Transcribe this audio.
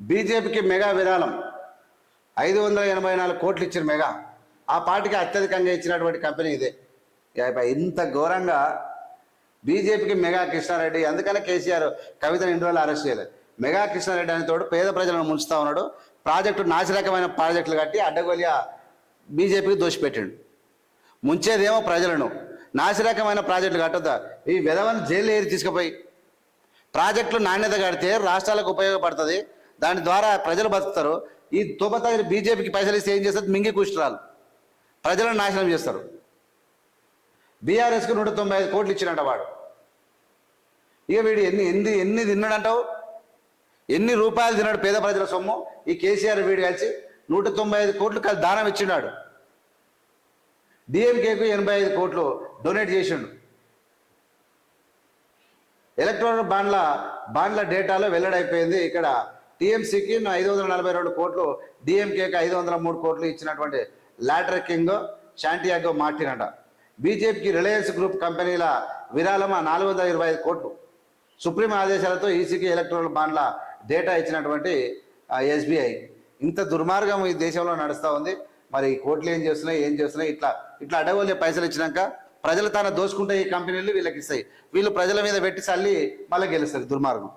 బీజేపీకి మెగా విరాళం. ఐదు వందల ఎనభై నాలుగు కోట్లు ఇచ్చిన మెగా. ఆ పార్టీకి అత్యధికంగా ఇచ్చినటువంటి కంపెనీ ఇదే. ఇంత ఘోరంగా బీజేపీకి మెగా కృష్ణారెడ్డి అందుకనే కేసీఆర్ కవితను ఇన్ని రోజులు అరెస్ట్ చేయలేదు. మెగా కృష్ణారెడ్డి అనే తోడు పేద ప్రజలను ముంచుతా ఉన్నాడు. ప్రాజెక్టు నాసిరకమైన ప్రాజెక్టులు కట్టి అడ్డగోలియా బీజేపీకి దోషిపెట్టాడు. ముంచేదేమో ప్రజలను. నాసిరకమైన ప్రాజెక్టులు కట్టొద్దా? ఈ విధవని జైలు ఏరి తీసుకుపోయి ప్రాజెక్టులు నాణ్యత కడితే రాష్ట్రాలకు ఉపయోగపడుతుంది. దాని ద్వారా ప్రజలు బతుకుతారు. ఈ తుబతగిరి బీజేపీకి పైసలు ఇస్తే ఏం చేస్తారు? మింగి కూర్చురాలు. ప్రజలను నాశనం చేస్తారు. బీఆర్ఎస్కి నూట తొంభై ఐదు కోట్లు ఇచ్చినట్ట వాడు. ఇక వీడు ఎన్ని ఎన్ని ఎన్ని తిన్నాడంటావు? ఎన్ని రూపాయలు తిన్నాడు పేద ప్రజల సొమ్ము? ఈ కేసీఆర్ వీడు కలిసి నూట తొంభై ఐదు కోట్లు కలిసి దానం ఇచ్చినాడు డిఎంకేకు ఎనభై ఐదు కోట్లు డొనేట్ చేసిండు. ఎలక్ట్రానిక్ బాండ్ల బాండ్ల డేటాలో వెల్లడైపోయింది. ఇక్కడ టీఎంసీకి ఐదు వందల నలభై రెండు కోట్లు డిఎంకేకి ఐదు వందల మూడు కోట్లు ఇచ్చినటువంటి లాటర్ కింగ్ శాంటియాగో మార్టిన్ అంట బీజేపీకి రిలయన్స్ గ్రూప్ కంపెనీల విరాళం నాలుగు వందల ఇరవై ఐదు కోట్లు. సుప్రీం ఆదేశాలతో ఈసీకి ఎలక్ట్రానిక్ బాండ్ల డేటా ఇచ్చినటువంటి ఎస్బీఐ. ఇంత దుర్మార్గం ఈ దేశంలో నడుస్తూ ఉంది. మరి ఈ కోట్లు ఏం చేస్తున్నాయి ఏం చేస్తున్నాయి? ఇట్లా ఇట్లా అడగోలే పైసలు ఇచ్చినాక ప్రజలు తాను దోచుకుంటే ఈ కంపెనీలు వీళ్ళకి ఇస్తాయి. వీళ్ళు ప్రజల మీద పెట్టి చల్లి మళ్ళీ గెలుస్తారు దుర్మార్గం.